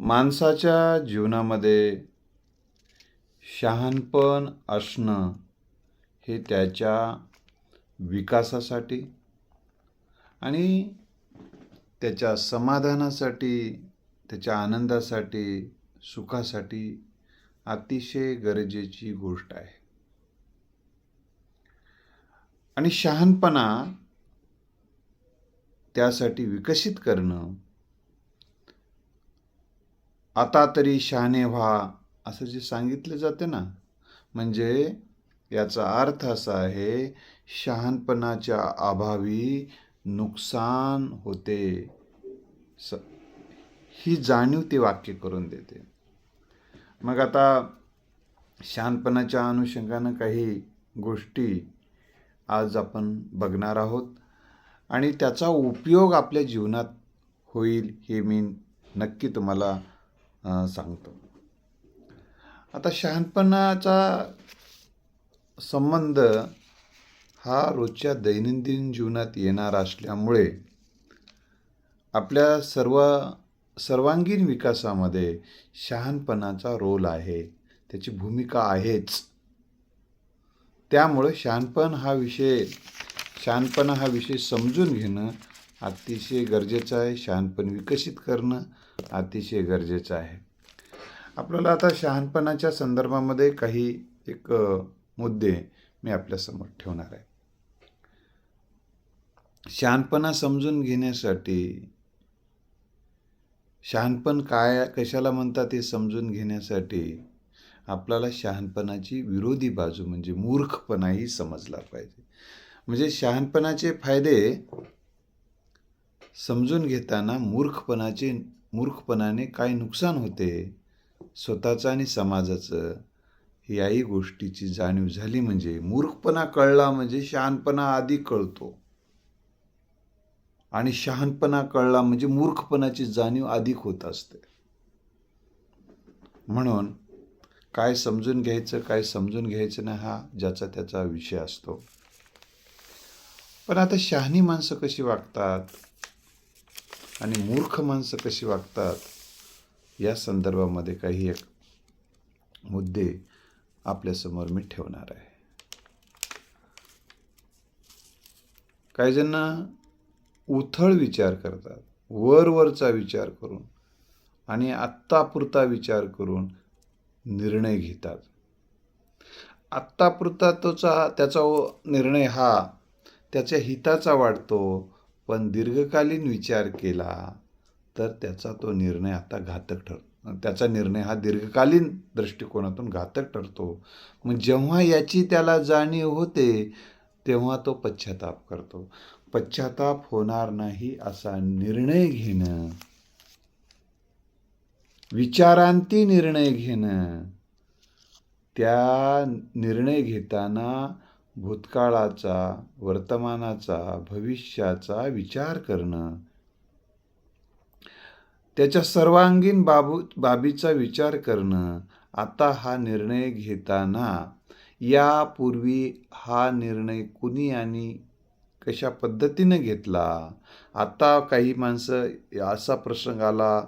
माणसाच्या जीवनामध्ये शहाणपण असणं हे त्याच्या विकासासाठी आणि त्याच्या समाधानासाठी त्याच्या आनंदासाठी सुखासाठी अतिशय गरजेची गोष्ट आहे. आणि शहाणपणा त्यासाठी विकसित करणं आता तरी शहाणे व्हा असं जे सांगितलं जाते ना. म्हणजे याचा अर्थ असा आहे शहाणपणाच्या अभावी नुकसान होते. स ही जाणीव ते वाक्य करून देते. मग आता शहाणपणाच्या अनुषंगानं काही गोष्टी आज आपण बघणार आहोत आणि त्याचा उपयोग आपल्या जीवनात होईल हे मी नक्की तुम्हाला सांगतो. आता शहाणपणाचा संबंध हा रोजच्या दैनंदिन जीवनात येणार असल्यामुळे आपल्या सर्व सर्वांगीण विकासामध्ये शहाणपणाचा रोल आहे. त्याची भूमिका आहेच. त्यामुळं शहाणपण हा विषय शहाणपणा हा विषय समजून घेणं अतिशय गरजेचं आहे. शहाणपण विकसित करणं अतिशय गरजेचं आहे. आपल्याला आता शहाणपणाच्या संदर्भामध्ये काही एक मुद्दे मी आपल्यासमोर ठेवणार आहे. शहाणपणा समजून घेण्यासाठी शहाणपण काय कशाला म्हणतात हे समजून घेण्यासाठी आपल्याला शहाणपणाची विरोधी बाजू म्हणजे मूर्खपणाही समजला पाहिजे. म्हणजे शहाणपणाचे फायदे समजून घेताना मूर्खपणाचे मूर्खपणाने काय नुकसान होते? स्वतःचं आणि समाजाचं याही गोष्टीची जाणीव झाली म्हणजे मूर्खपणा कळला म्हणजे शहाणपणा आधी कळतो. आणि शहाणपणा कळला म्हणजे मूर्खपणाची जाणीव अधिक होत असते. म्हणून काय समजून घ्यायचं काय समजून घ्यायचं नाही हा ज्याचा त्याचा विषय असतो. पण आता शहाणी माणसं कशी वागतात? आणि मूर्ख माणसं कशी वागतात या संदर्भामध्ये काही एक मुद्दे आपल्यासमोर मी ठेवणार आहे. काही जण उथळ विचार करतात वरवरचा विचार करून आणि आत्तापुरता विचार करून निर्णय घेतात. आत्तापुरता तोचा त्याचा निर्णय हा त्याच्या हिताचा वाटतो पण दीर्घकालीन विचार केला तर त्याचा तो निर्णय आता घातक ठरतो त्याचा निर्णय हा दीर्घकालीन दृष्टिकोनातून घातक ठरतो. मग जेव्हा याची त्याला जाणीव होते तेव्हा तो पश्चाताप करतो. पश्चाताप होणार नाही असा निर्णय घेणं विचारांती निर्णय घेणं त्या निर्णय घेताना भूतकाळाचा वर्तमानाचा भविष्याचा विचार करणं. त्याच्या सर्वांगीण बाबू बाबीचा विचार करणं. आता हा निर्णय घेताना यापूर्वी हा निर्णय कुणी आणि कशा पद्धतीनं घेतला? आता काही माणसं असा प्रसंग आला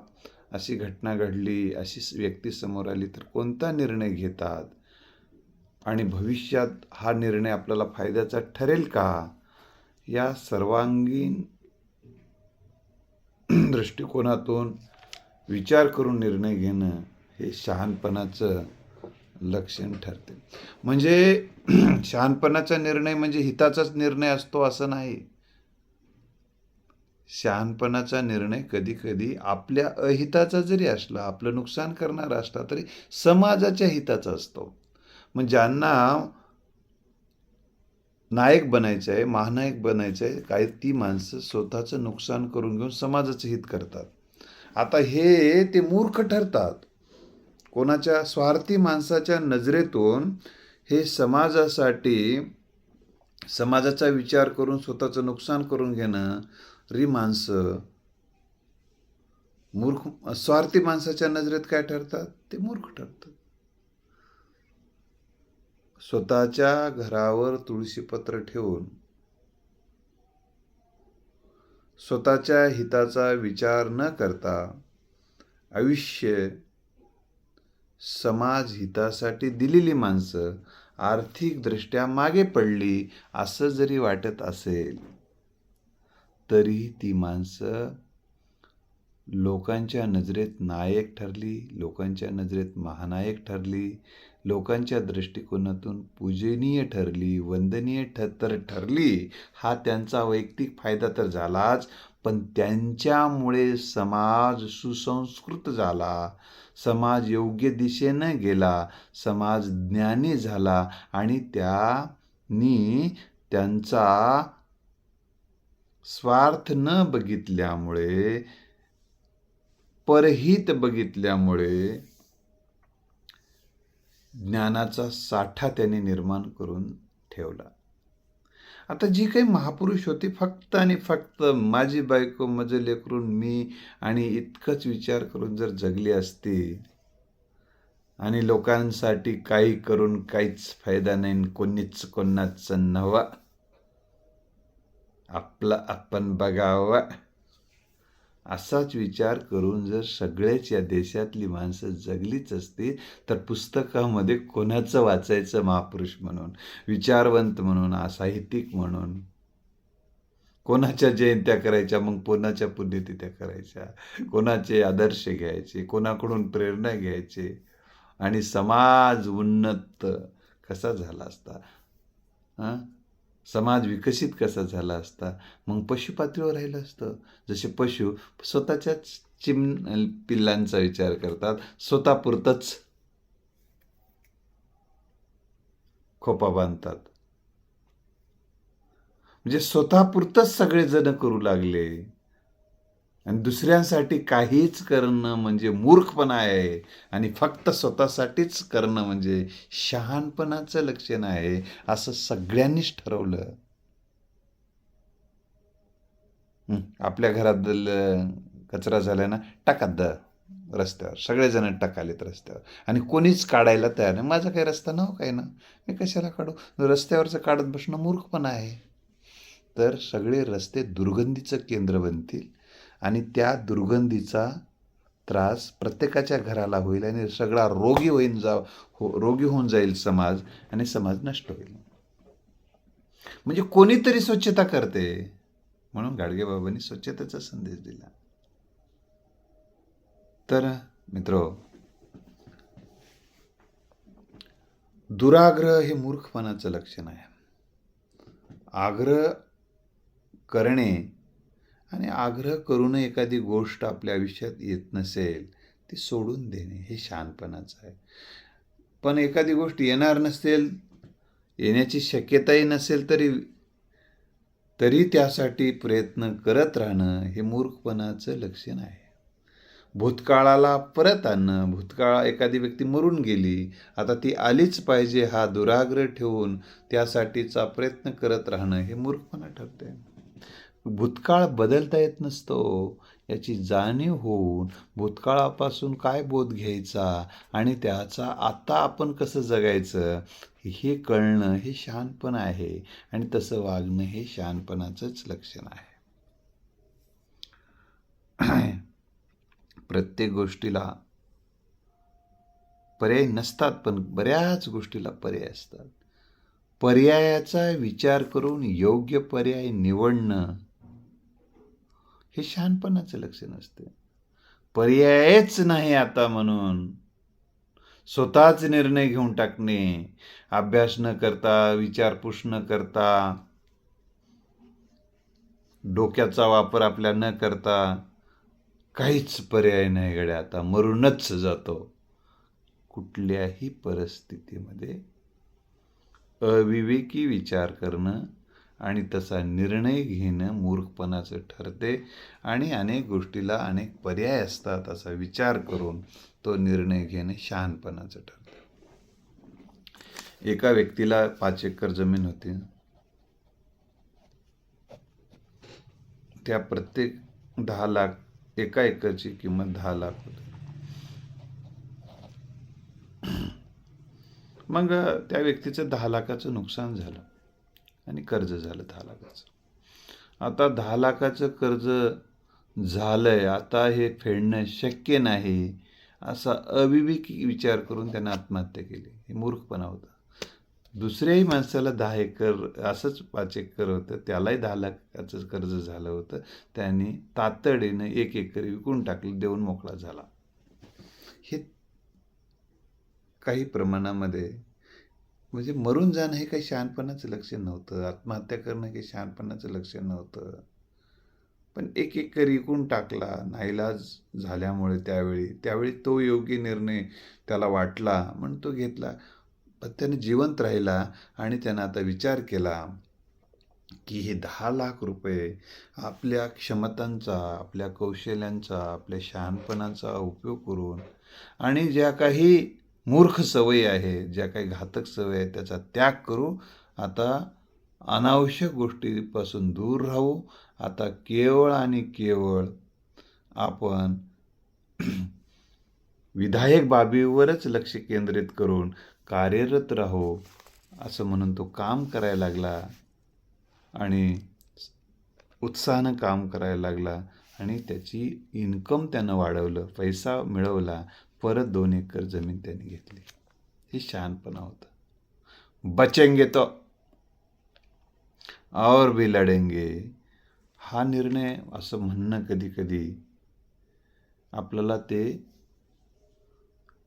अशी घटना घडली अशी व्यक्ती समोर आली तर कोणता निर्णय घेतात? आणि भविष्यात हा निर्णय आपल्याला फायद्याचा ठरेल का या सर्वांगीण दृष्टिकोनातून विचार करून निर्णय घेणं हे शहाणपणाचं लक्षण ठरते. म्हणजे शहाणपणाचा निर्णय म्हणजे हिताचाच निर्णय असतो असं नाही. शहाणपणाचा निर्णय कधी कधी आपल्या अहिताचा जरी असला आपलं नुकसान करणारा असला तरी समाजाच्या हिताचा असतो. मग ज्यांना नायक बनायचं आहे महानायक बनायचं आहे काही ती माणसं स्वतःचं नुकसान करून घेऊन समाजाचं हित करतात. आता हे ते मूर्ख ठरतात. कोणाच्या स्वार्थी माणसाच्या नजरेतून हे समाजासाठी समाजाचा विचार करून स्वतःचं नुकसान करून घेणं री माणसं मूर्ख स्वार्थी माणसाच्या नजरेत काय ठरतात? ते मूर्ख ठरतात. स्वतःच्या घरावर तुळशीपत्र ठेवून स्वतःच्या हिताचा विचार न करता आयुष्य समाज हितासाठी दिलेली माणसं आर्थिकदृष्ट्या मागे पडली असं जरी वाटत असेल तरी ती माणसं लोकांच्या नजरेत नायक ठरली लोकांच्या नजरेत महानायक ठरली लोकांच्या दृष्टिकोनातून पूजनीय ठरली वंदनीय ठ तर ठरली हा त्यांचा वैयक्तिक फायदा तर झालाच पण त्यांच्यामुळे समाज सुसंस्कृत झाला. समाज योग्य दिशेनं गेला समाज ज्ञानी झाला आणि त्यांनी त्यांचा स्वार्थ न बघितल्यामुळे परहित बघितल्यामुळे ज्ञानाचा साठा त्याने निर्माण करून ठेवला. आता जी काही महापुरुष होती फक्त आणि फक्त माझी बायको माझं लेकरून मी आणि इतकंच विचार करून जर जगली असती आणि लोकांसाठी काही करून काहीच फायदा नाही कोणीच कोणाच नवा आपलं आपण बघावं. असाच विचार करून जर सगळेच या देशातली माणसं जगलीच असती तर पुस्तकामध्ये कोणाचं वाचायचं महापुरुष म्हणून विचारवंत म्हणून साहित्यिक म्हणून? कोणाच्या जयंत्या करायच्या मग कोणाच्या पुण्यतिथ्या करायच्या? कोणाचे आदर्श घ्यायचे? कोणाकडून प्रेरणा घ्यायचे? आणि समाज उन्नत कसा झाला असता? हां? समाज विकसित कसा झाला असता? मग पशुपातळीवर राहिलं असतं. जसे पशु स्वतःच्याच चिम पिल्लांचा विचार करतात स्वतःपुरतंच खोपा बांधतात. म्हणजे स्वतःपुरतंच सगळेजण करू लागले. आणि दुसऱ्यांसाठी काहीच करणं म्हणजे मूर्खपणा आहे. आणि फक्त स्वतःसाठीच करणं म्हणजे शहाणपणाचं लक्षण आहे असं सगळ्यांनीच ठरवलं. आपल्या घरात कचरा झाला ना टाकात द रस्त्यावर. सगळेजण टाकालेत रस्त्यावर. आणि कोणीच काढायला तयार नाही. माझा काही रस्ता नव्ह काय ना. मी कशाला काढू? रस्त्यावरचं काढत बसणं मूर्खपणा आहे. तर सगळे रस्ते दुर्गंधीचं केंद्र बनतील. आणि त्या दुर्गंधीचा त्रास प्रत्येकाच्या घराला होईल आणि सगळा रोगी होईन जा हो रोगी होऊन जाईल समाज आणि समाज नष्ट होईल. म्हणजे कोणीतरी स्वच्छता करते. म्हणून गाडगेबाबांनी स्वच्छतेचा संदेश दिला. तर मित्र दुराग्रह हे मूर्खपणाचं लक्षण आहे. आग्रह करणे आणि आग्रह करून एखादी गोष्ट आपल्या आयुष्यात येत नसेल ती सोडून देणे हे शहाणपणाचं आहे. पण एखादी गोष्ट येणार नसेल येण्याची शक्यताही नसेल तरी तरी त्यासाठी प्रयत्न करत राहणं हे मूर्खपणाचं लक्षण आहे. भूतकाळाला परत आणणं भूतकाळ एखादी व्यक्ती मरून गेली आता ती आलीच पाहिजे हा दुराग्रह ठेवून त्यासाठीचा प्रयत्न करत राहणं हे मूर्खपणा ठरते भूतकाळ बदलता येत नसतो. याची जाणीव होऊन भूतकाळापासून काय बोध घ्यायचा आणि त्याचा आता आपण कसं जगायचं हे कळणं हे शहाणपण आहे आणि तसं वागणं हे शहाणपणाचंच लक्षण आहे. प्रत्येक गोष्टीला पर्याय नसतात पण बऱ्याच गोष्टीला पर्याय असतात. पर्यायाचा विचार करून योग्य पर्याय निवडणं हे शहाणपणाचं लक्षण असते पर्यायच नाही आता म्हणून. स्वतःच निर्णय घेऊन टाकणे अभ्यास न करता विचारपूस न करता डोक्याचा वापर आपल्या न करता काहीच पर्याय नाही गड्या आता मरूनच जातो. कुठल्याही परिस्थितीमध्ये अविवेकी विचार करणं आणि तसा निर्णय घेणं मूर्खपणाचं ठरते. आणि अनेक गोष्टीला अनेक पर्याय असतात असा विचार करून तो निर्णय घेणं शहाणपणाचं ठरतं. एका व्यक्तीला पाच एकर जमीन होती. त्या प्रत्येक दहा लाख एका एकरची किंमत दहा लाख होती. मग त्या व्यक्तीचं दहा लाखाचं नुकसान झालं. आणि कर्ज झालं दहा लाखाचं. आता दहा लाखाचं कर्ज झालंय आता हे फेडणं शक्य नाही असा अविवेकी विचार करून त्यानं आत्महत्या केली. हे मूर्खपणा होता. दुसऱ्याही माणसाला दहा एकर असंच पाच एकर होतं त्यालाही दहा लाखाचं कर्ज झालं होतं. त्याने तातडीनं एक एकर विकून टाकलं देऊन मोकळा झाला. हे काही प्रमाणामध्ये म्हणजे मरून जाणं हे काही शहाणपणाचं लक्ष नव्हतं. आत्महत्या करणं हे शहाणपणाचं लक्ष नव्हतं. पण एक एक विकून टाकला. नाईलाज झाल्यामुळे त्यावेळी त्यावेळी तो योग्य निर्णय त्याला वाटला म्हणून तो घेतला. पण त्याने जिवंत राहिला आणि त्यानं आता विचार केला की हे दहा लाख रुपये आपल्या क्षमतांचा आपल्या कौशल्यांचा आपल्या शहाणपणाचा उपयोग करून आणि ज्या काही मूर्ख सवयी आहे ज्या काही घातक सवयी आहेत त्याचा त्याग करू. आता अनावश्यक गोष्टीपासून दूर राहू. आता केवळ आणि केवळ आपण विधायक बाबीवरच लक्ष केंद्रित करून कार्यरत राहू असं म्हणून तो काम करायला लागला आणि उत्साहानं काम करायला लागला आणि त्याची इन्कम त्यानं वाढवलं पैसा मिळवला. परत दोन एकर जमीन त्याने घेतली. हे शहाणपणा होता. बचेंगे तो. और भी लढेंगे हा निर्णय असं म्हणणं कधी कधी आपल्याला ते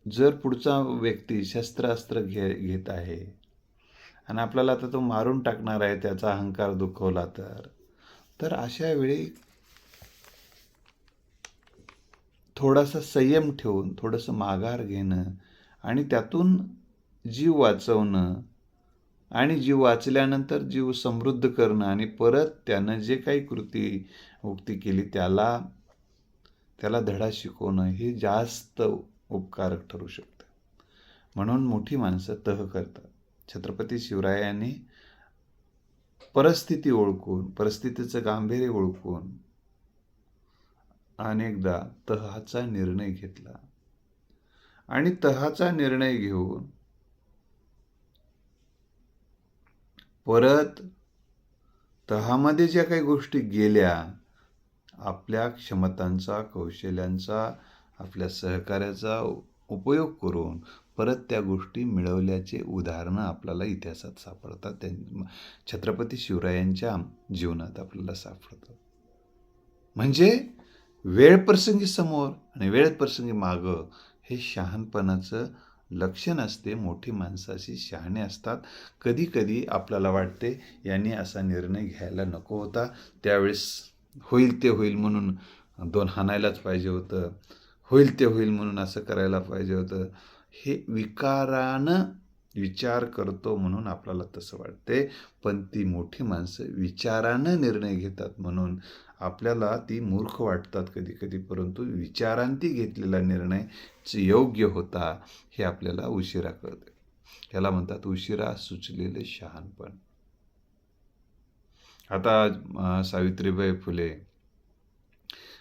जर पुढचा व्यक्ती शस्त्रास्त्र घे घेत आहे आणि आपल्याला आता तो मारून टाकणार आहे त्याचा अहंकार दुखवला तर तर अशा वेळी थोडासा संयम ठेवून थोडंसं माघार घेणं आणि त्यातून जीव वाचवणं आणि जीव वाचल्यानंतर जीव समृद्ध करणं आणि परत त्यानं जे काही कृती उक्ती केली त्याला त्याला धडा शिकवणं हे जास्त उपकारक ठरू शकतं. म्हणून मोठी माणसं तह करतात. छत्रपती शिवरायांनी परिस्थिती ओळखून परिस्थितीचं गांभीर्य ओळखून अनेकदा तहाचा निर्णय घेतला. आणि तहाचा निर्णय घेऊन परत तहामध्ये ज्या काही गोष्टी गेल्या आपल्या क्षमतांचा कौशल्यांचा आपल्या सहकार्याचा उपयोग करून परत त्या गोष्टी मिळवल्याचे उदाहरणं आपल्याला इतिहासात सापडतात. त्यां छत्रपती शिवरायांच्या जीवनात आपल्याला सापडतात. म्हणजे वेळप्रसंगी समोर आणि वेळप्रसंगी मागं हे शहाणपणाचं लक्षण असते. मोठी माणसं अशी शहाणे असतात. कधी कधी आपल्याला वाटते यांनी असा निर्णय घ्यायला नको होता. त्यावेळेस होईल ते होईल म्हणून दोन हाणायलाच पाहिजे होतं. होईल ते होईल म्हणून असं करायला पाहिजे होतं. हे विकारानं विचार करतो म्हणून आपल्याला तसं वाटते. पण ती मोठी माणसं विचारानं निर्णय घेतात म्हणून आपल्याला ती मूर्ख वाटतात कधी कधी. परंतु विचारांती घेतलेला निर्णय योग्य होता हे आपल्याला उशिरा कळते. ह्याला म्हणतात उशिरा सुचलेले शहाणपण. आता सावित्रीबाई फुले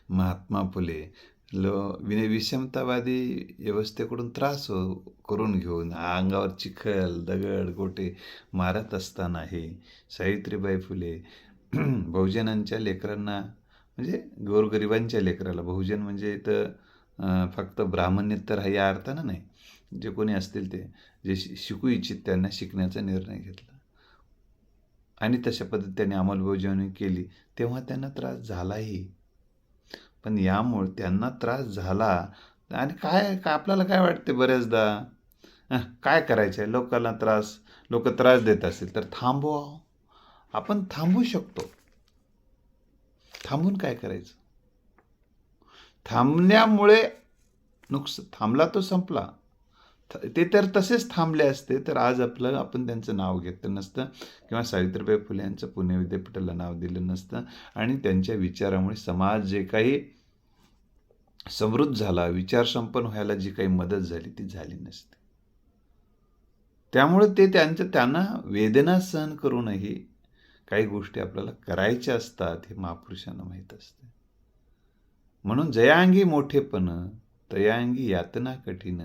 महात्मा फुले ल विनय विषमतावादी व्यवस्थेकडून त्रास हो करून घेऊन अंगावर चिखल दगड गोटे मारत असतानाही सावित्रीबाई फुले बहुजनांच्या लेकरांना म्हणजे गोरगरिबांच्या लेकराला बहुजन म्हणजे इथं फक्त ब्राह्मणेतर या अर्थानं नाही. जे कोणी असतील ते जे शिकू इच्छित त्यांना शिकण्याचा निर्णय घेतला. आणि तशा पद्धतीने अंमलबजावणी केली तेव्हा त्यांना त्रास झालाही. पण यामुळे त्यांना त्रास झाला. आणि काय का आपल्याला काय वाटते बऱ्याचदा? काय करायचं आहे लोकांना त्रास लोक त्रास देत असतील तर थांबवा आपण थांबू शकतो. थांबून काय करायचं? थांबण्यामुळे नुकस थांबला तो संपला. ते तर तसेच थांबले असते तर आज आपलं आपण त्यांचं नाव घेतलं नसतं किंवा सावित्रीबाई फुले यांचं पुणे विद्यापीठाला नाव दिलं नसतं आणि त्यांच्या विचारामुळे समाज जे काही समृद्ध झाला विचार संपन्न व्हायला जी काही मदत झाली ती झाली नसते. त्यामुळे ते त्यांचं त्यांना वेदना सहन करूनही काही गोष्टी आपल्याला करायच्या असतात हे महापुरुषांना माहीत असते. म्हणून जयांगी मोठेपण तयांगी यातना कठीण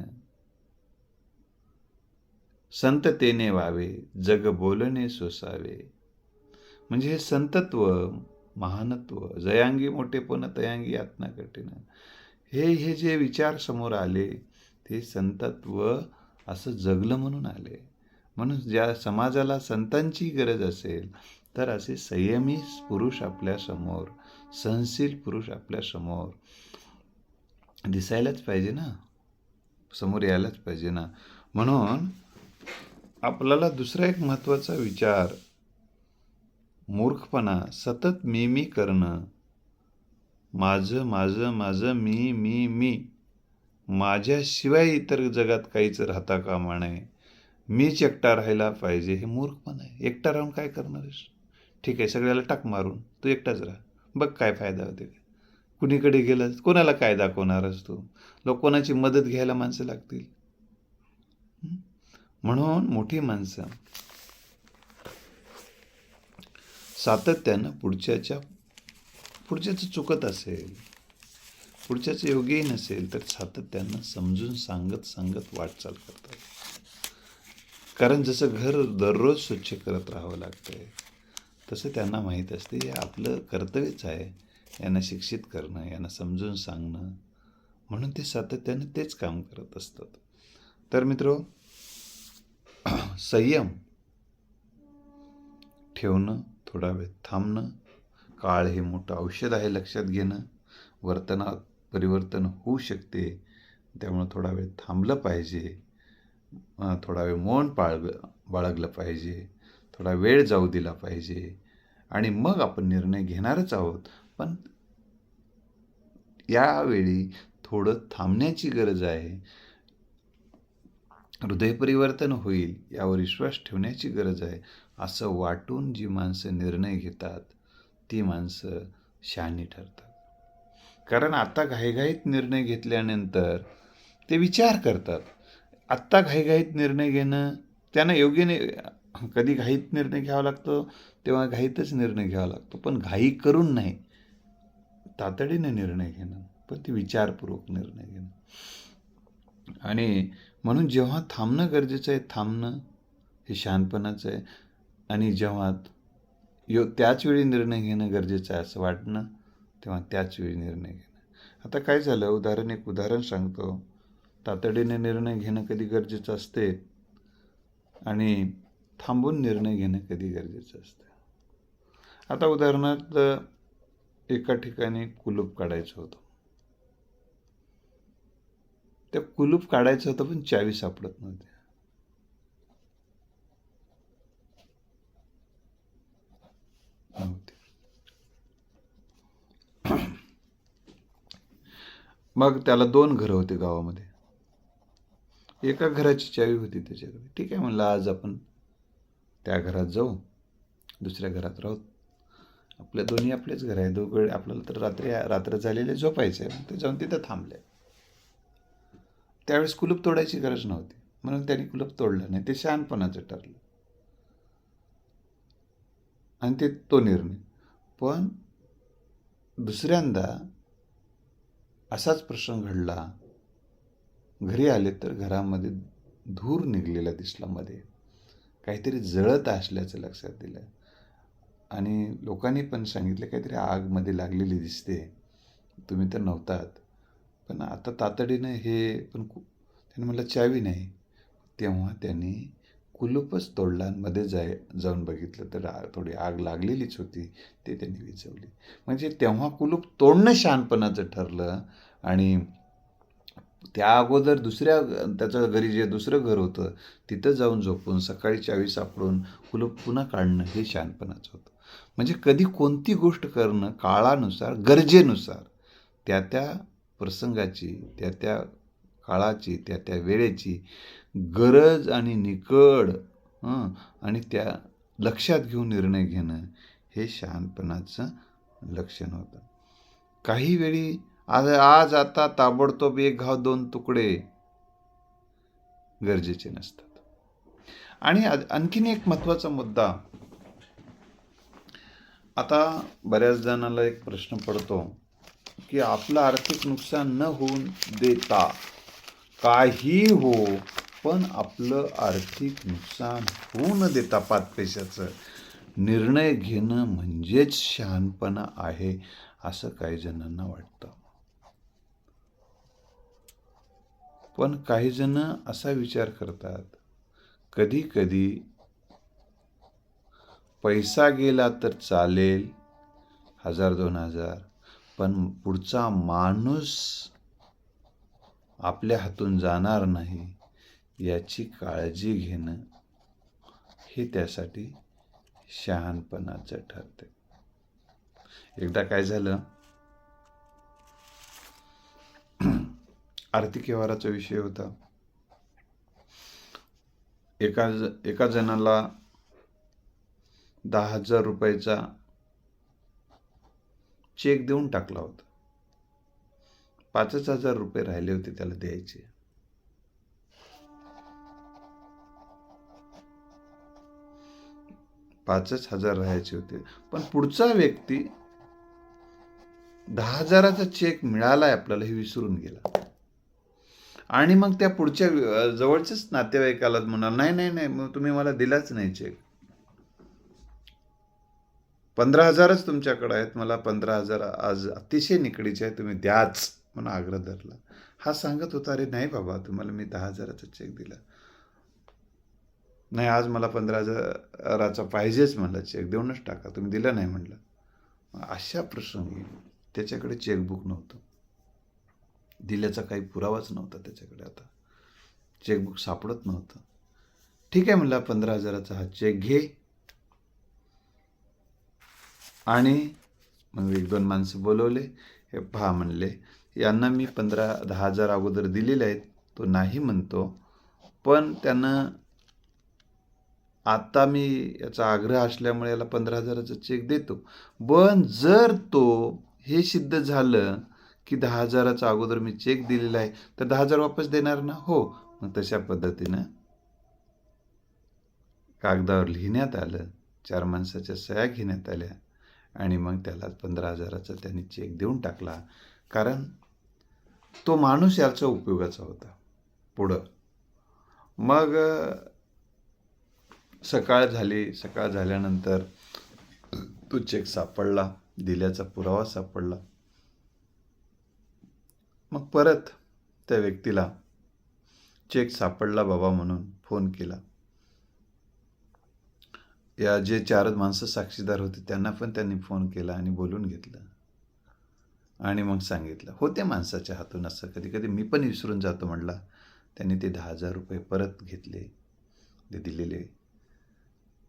संततेने व्हावे जग बोलणे सोसावे. म्हणजे हे संतत्व महानत्व जयांगी मोठेपण तयांगी आत्मा कठीण. हे हे जे विचार समोर आले ते संतत्व असं जगलं म्हणून आले. म्हणून ज्या समाजाला संतांची गरज असेल तर असे संयमी पुरुष आपल्यासमोर सहनशील पुरुष आपल्यासमोर दिसायलाच पाहिजे ना? समोर यायलाच पाहिजे ना? म्हणून आपल्याला दुसरा एक महत्त्वाचा विचार मूर्खपणा सतत मी मी करणं माझं माझं माझं मी मी मी माझ्याशिवाय इतर जगात काहीच राहता कामा नये. मीच एकटा राहायला पाहिजे हे मूर्खपण आहे. एकटा राहून काय करणार आहेस? ठीक आहे सगळ्याला टाक मारून तू एकटाच राहा. बघ काय फायदा होते. कुणीकडे गेलास कोणाला काय दाखवणारच तू? लोक कोणाची मदत घ्यायला माणसं लागतील? म्हणून मोठी माणसं सातत्यानं पुढच्याच्या पुढच्याचं चुकत असेल पुढच्याचं योग्यही नसेल तर सातत्यानं समजून सांगत सांगत वाटचाल करतात. कारण जसं घर दररोज स्वच्छ करत राहावं लागतंय तसं त्यांना माहीत असते हे आपलं कर्तव्यच आहे यांना शिक्षित करणं यांना समजून सांगणं म्हणून ते सातत्यानं तेच काम करत असतात. तर मित्रो संयम. ठेवणं थोडा वेळ थांबणं काळ हे मोठं औषध आहे लक्षात घेणं वर्तनात परिवर्तन होऊ शकते. त्यामुळं थोडा वेळ थांबलं पाहिजे. थोडा वेळ मौन पाळग बाळगलं पाहिजे. थोडा वेळ जाऊ दिला पाहिजे. आणि मग आपण निर्णय घेणारच आहोत. पण यावेळी थोडं थांबण्याची गरज आहे. हृदय परिवर्तन होईल यावर विश्वास ठेवण्याची गरज आहे असं वाटून जी माणसं निर्णय घेतात ती माणसं शहाणी ठरतात. कारण आता घाईघाईत निर्णय घेतल्यानंतर ते विचार करतात. आत्ता घाईघाईत निर्णय घेणं त्यांना योग्य नाही. कधी घाईत निर्णय घ्यावा लागतो तेव्हा घाईतच निर्णय घ्यावा लागतो. पण घाई करून नाही. तातडीने निर्णय घेणं पण ते विचारपूर्वक निर्णय घेणं. आणि म्हणून जेव्हा थांबणं गरजेचं आहे थांबणं हे शहाणपणाचं आहे. आणि जेव्हा यो त्याच वेळी निर्णय घेणं गरजेचं आहे असं वाटणं तेव्हा त्याच वेळी निर्णय घेणं. आता काय झालं? उदाहरण एक उदाहरण सांगतो. तातडीने निर्णय घेणं कधी गरजेचं असते? आणि थांबून निर्णय घेणं कधी गरजेचं असतं? आता उदाहरणार्थ एका ठिकाणी कुलूप काढायचं होतं. त्या कुलूप काढायचं होतं पण चावी सापडत नव्हती. मग त्याला दोन घरं होते गावामध्ये. एका घराची चावी होती त्याच्याकडे. ठीक आहे म्हणलं आज आपण त्या घरात जाऊ दुसऱ्या घरात राहू. आपल्या दोन्ही आपलेच घर आहे दोघं आपल्याला तर रात्री रात्र झालेले झोपायचं आहे. ते जाऊन तिथं थांबले. त्यावेळेस कुलूप तोडायची गरज नव्हती. म्हणून त्यांनी कुलूप तोडलं नाही. ते शहाणपणाचं ठरलं. आणि ते तो निर्णय. पण दुसऱ्यांदा असाच प्रश्न घडला. घरी आले तर घरामध्ये धूर निघलेला दिसला मध्ये. काहीतरी जळत असल्याचं लक्षात दिलं. आणि लोकांनी पण सांगितलं काहीतरी आगमध्ये लागलेली दिसते. तुम्ही तर नव्हतात. पण आता तातडीनं हे पण कु त्याने म्हटलं चावी नाही. तेव्हा त्यांनी कुलूपच तोडला आणि मध्ये जाय जाऊन बघितलं तर आ- थोडी आग लागलेलीच होती ते त्यांनी विझवली म्हणजे तेव्हा कुलूप तोडणं शहाणपणाचं ठरलं आणि त्या अगोदर दुसऱ्या त्याचं घरी जे दुसरं घर होतं तिथं जाऊन झोपून सकाळी चावी सापडून कुलूप पुन्हा काढणं हे शहाणपणाचं होतं. म्हणजे कधी कोणती गोष्ट करणं काळानुसार गरजेनुसार त्या त्या प्रसंगाची त्या त्या काळाची त्या त्या वेळेची गरज आणि निकड हं, आणि त्या लक्षात घेऊन निर्णय घेणं हे शहाणपणाचं लक्षण होतं. काही वेळी आज आज आता ताबडतोब एक घाव दोन तुकडे गरजेचे नसतात. आणि आणखीन एक महत्त्वाचा मुद्दा. आता बऱ्याच जणांना एक प्रश्न पडतो. की आपलं आर्थिक नुकसान न होऊन देता काही हो पण आपलं आर्थिक नुकसान होऊ न देता पाच पैशाचं निर्णय घेणं म्हणजेच शहाणपणा आहे असं काही जणांना वाटतं. पण काही जण असा विचार करतात कधी कधी पैसा गेला तर चालेल हजार दोन हजार पण पुढचा माणूस आपल्या हातून जाणार नाही याची काळजी घेणं हे त्यासाठी शहाणपणाचं ठरते. एकदा काय झालं? आर्थिक व्यवहाराचा विषय होता. एका ज एका जणाला दहा हजार रुपयाचा चेक देऊन टाकला होता. पाचच हजार रुपये राहिले होते त्याला द्यायचे. पाचच हजार राहायचे होते. पण पुढचा व्यक्ती दहा हजाराचा चेक मिळालाय आपल्याला हे विसरून गेला. आणि मग त्या पुढच्या जवळच्याच नातेवाईकाला म्हणाल नाही नाही नाही मग तुम्ही मला दिलाच नाही चेक. पंधरा हजारच तुमच्याकडं आहेत. मला पंधरा हजार आज अतिशय निकडीचे आहे तुम्ही द्याच म्हणून आग्रह धरला. हा सांगत होता अरे नाही बाबा तुम्हाला मी दहा हजाराचा चेक दिला. नाही आज मला पंधरा हजाराचा पाहिजेच म्हणलं चेक देऊनच टाका. तुम्ही दिला नाही म्हणलं. अशा प्रसंगी त्याच्याकडे चेकबुक नव्हतं. दिल्याचा काही पुरावाच नव्हता त्याच्याकडे आता. चेकबुक सापडत नव्हतं. ठीक आहे म्हणला पंधरा हजाराचा हा चेक घे. आणि मग एक दोन माणसं बोलवले. हे पहा म्हणले यांना मी पंधरा दहा हजार अगोदर दिलेले आहेत. तो नाही म्हणतो. पण त्यानं आत्ता मी याचा आग्रह असल्यामुळे याला पंधरा हजाराचा चेक देतो. पण जर तो हे सिद्ध झालं की दहा हजाराचा अगोदर मी चेक दिलेला आहे तर दहा हजार वापस देणार ना? हो. मग तशा पद्धतीनं कागदावर लिहिण्यात आलं. चार माणसाच्या सह्या घेण्यात आल्या. आणि मग त्याला पंधरा हजाराचा त्यांनी चेक देऊन टाकला. कारण तो माणूस याचा उपयोगाचा होता. पुढं. मग सकाळ झाली. सकाळ झाल्यानंतर तो चेक सापडला. दिल्याचा पुरावा सापडला. मग परत त्या व्यक्तीला चेक सापडला बाबा म्हणून फोन केला. या जे चार माणसं साक्षीदार होते त्यांना पण त्यांनी फोन केला आणि बोलून घेतलं. आणि मग सांगितलं होते माणसाच्या हातून असं. कधी कधी मी पण विसरून जातो म्हटला त्यांनी ते दहा हजार रुपये परत घेतले ते दिलेले.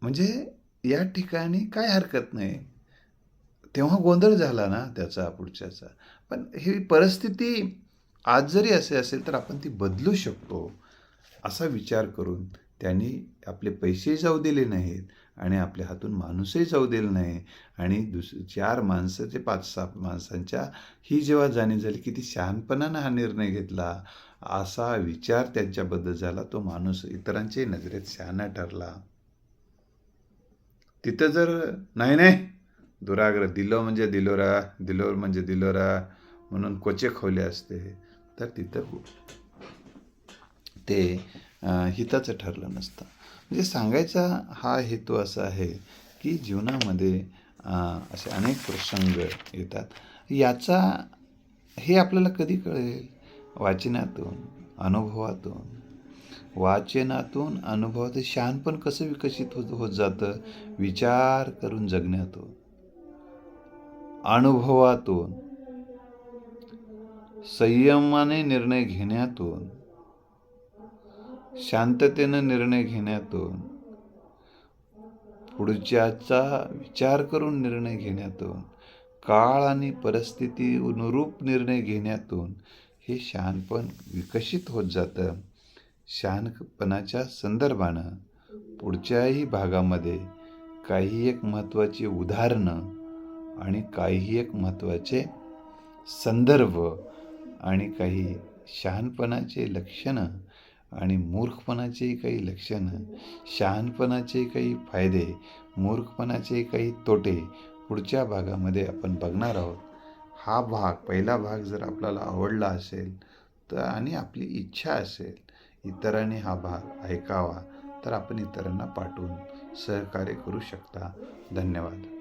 म्हणजे या ठिकाणी काय हरकत नाही. तेव्हा गोंधळ झाला ना त्याचा पुढच्याचा. पण ही परिस्थिती आज जरी असे असेल तर आपण ती बदलू शकतो असा विचार करून त्यांनी आपले पैसे जाऊ दिले नाहीत. आणि आपल्या हातून माणूसही जाऊ दिलं नाही. आणि दुस चार माणसं ते पाच सहा माणसांच्या ही जेव्हा जाणीव झाली की ती शहानपणानं हा निर्णय घेतला असा विचार त्यांच्याबद्दल झाला तो माणूस इतरांच्याही नजरेत शहाणा ठरला. तिथं जर नाही नाही दुराग्रह दिलो म्हणजे दिलोरा दिलोर म्हणजे दिलोरा म्हणून कोचे खोले असते तर तिथं ते हिताचं ठरलं नसतं. म्हणजे सांगायचा हा हेतू असा आहे की जीवनामध्ये असे अनेक प्रसंग येतात. याचा हे आपल्याला कधी कळेल? वाचनातून अनुभवातून. वाचनातून अनुभवातून शहाणपण कसं विकसित होत होत जातं? विचार करून जगण्यातून. अनुभवातून. संयमाने निर्णय घेण्यातून. शांततेनं निर्णय घेण्यातून पुढच्याचा विचार करून निर्णय घेण्यातून काळ आणि परिस्थिती अनुरूप निर्णय घेण्यातून हे शहाणपण विकसित होत जातं. शहाणपणाच्या संदर्भानं पुढच्याही भागामध्ये काही एक महत्त्वाची उदाहरणं आणि काही एक महत्त्वाचे संदर्भ आणि काही शहाणपणाचे लक्षणं आणि मूर्खपणाचे काही लक्षणं शहाणपणाचे काही फायदे मूर्खपणाचे काही तोटे पुढच्या भागामध्ये आपण बघणार आहोत. हा भाग पहिला भाग जर आपल्याला आवडला असेल तर आणि आपली इच्छा असेल इतरांनी हा भाग ऐकावा तर आपण इतरांना पाठवून सहकार्य करू शकता. धन्यवाद.